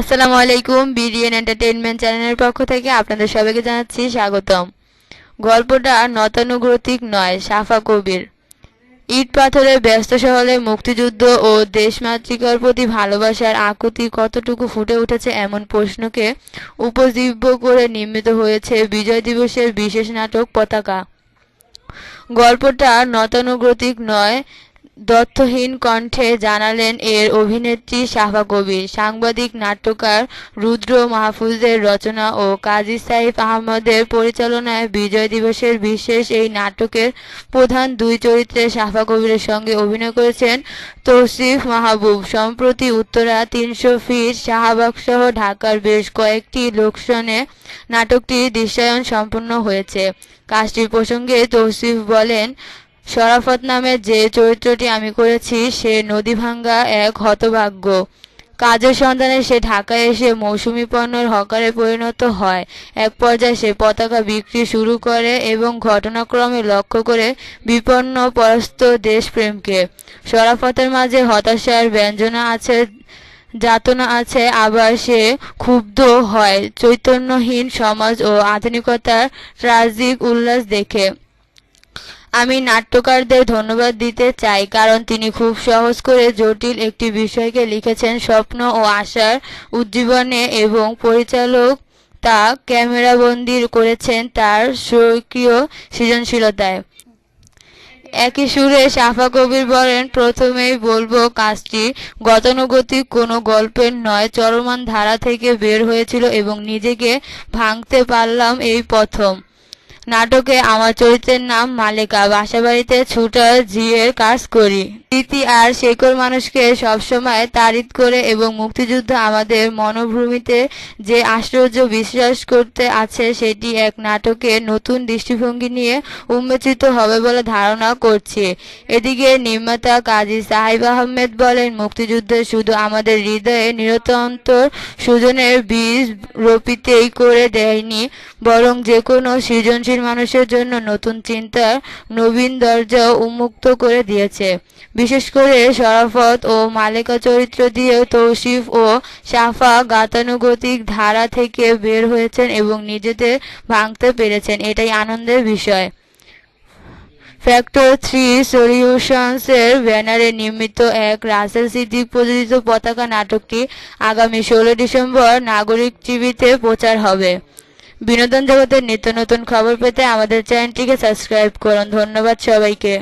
আসসালামু আলাইকুম, BDN entertainment চ্যানেলের পক্ষ থেকে আপনাদের সবাইকে জানাচ্ছি স্বাগতম। গল্পটা নতানুগ্রতিক নয়, সাফা কবির। ইট পাথরে ব্যস্ত শহরে মুক্তিযুদ্ধ ও দেশমাতৃকার প্রতি ভালোবাসার আকুতি কতটুকু ফুটে উঠেছে এমন প্রশ্নকে উপজীব্য করে নির্মিত হয়েছে বিজয় দিবসের বিশেষ নাটক পতাকা। গল্পটা নতানুগ্রতিক নয় দত্তহীন কণ্ঠে জানালেন এর অভিনেত্রী সাফা কবির। সাংবাদিক, নাট্যকার রুদ্র মাহফুজের রচনা ও কাজী সাইফ আহমদের পরিচালনায় বিজয় দিবসের বিশেষ এই নাটকের প্রধান দুই চরিত্রে সাফা কবিরের সঙ্গে অভিনয় করেছেন তৌসিফ মাহবুব। সম্প্রতি উত্তরা তিনশো ফিট শাহবাগসহ ঢাকার বেশ কয়েকটি লোকশনে নাটকটির দৃশ্যায়ন সম্পন্ন হয়েছে। কাজটির প্রসঙ্গে তৌসিফ বলেন শরাফত নামে যে চরিত্রটি আমি করেছি, সে নদীভাঙ্গা এক হতভাগ্য। কাজের সন্ধানে সে ঢাকায় এসে মৌসুমি পণ্যের হকারে পরিণত হয়। এক পর্যায়ে সে পতাকা বিক্রি শুরু করে এবং ঘটনাক্রমে লক্ষ্য করে বিপন্ন পরস্ত দেশপ্রেমকে। শরাফতের মাঝে হতাশার ব্যঞ্জনা আছে, যাতনা আছে, আবার সে ক্ষুব্ধ হয়। চৈতন্যহীন সমাজ ও আধুনিকতার ট্রাজিক উল্লাস দেখে। আমি নাট্যকারদের ধন্যবাদ দিতে চাই, কারণ তিনি খুব সহজ করে জটিল একটি বিষয়কে লিখেছেন স্বপ্ন ও আশার উজ্জীবনে এবং পরিচালক তা ক্যামেরাবন্দি করেছেন তার স্বকীয় সৃজনশীলতায়। একই সুরে সাফা কবির বলেন, প্রথমেই বলব কাজটি গতানুগতিক, কোনো গল্পের নয়, চলমান ধারা থেকে বের হয়েছিল এবং নিজেকে ভাঙতে পারলাম এই প্রথম। নাটকে আমার চরিত্রের নাম মালেকা। বাসাবাড়িতে ছুটা ঝিয়ের কাজ করি। রীতি আর শেকর মানুষকে সবসময় তারিত করে এবং মুক্তিযুদ্ধ আমাদের মনোভূমিতে যে আশ্চর্য বিশ্বাস করতে আছে, সেটি এক নাটকে নতুন দৃষ্টিভঙ্গি নিয়ে উন্মোচিত হবে বলে ধারণা করছি। এদিকে নির্মাতা কাজী সাহিব আহমেদ বলেন, মুক্তিযুদ্ধে শুধু আমাদের হৃদয়ে নিরতন্তর সুজনের বীজ রোপিতেই করে দেয়নি, বরং যে কোনো সৃজনশীল মানুষের জন্য নতুন চিন্তার নবীন দরজা উন্মুক্ত করে দিয়েছে। বিশেষ করে শরাফত ও মালেকা চরিত্র দিয়ে তৌসিফ ও সাফা গাতানুগতিক ধারা থেকে বের হয়েছেন এবং নিজেদের ভাঙতে পেরেছেন। এটাই আনন্দের বিষয়। ফ্যাক্টর থ্রি সলিউশনসের ব্যানারে নির্মিত এক রাসেল সিদ্দিক প্রযোজিত পতাকা নাটকটি আগামী ষোলো ডিসেম্বর নাগরিক টিভিতে প্রচার হবে। বিনোদন জগতের নিত্য নতুন খবর পেতে আমাদের চ্যানেলটিকে সাবস্ক্রাইব করুন। ধন্যবাদ সবাইকে।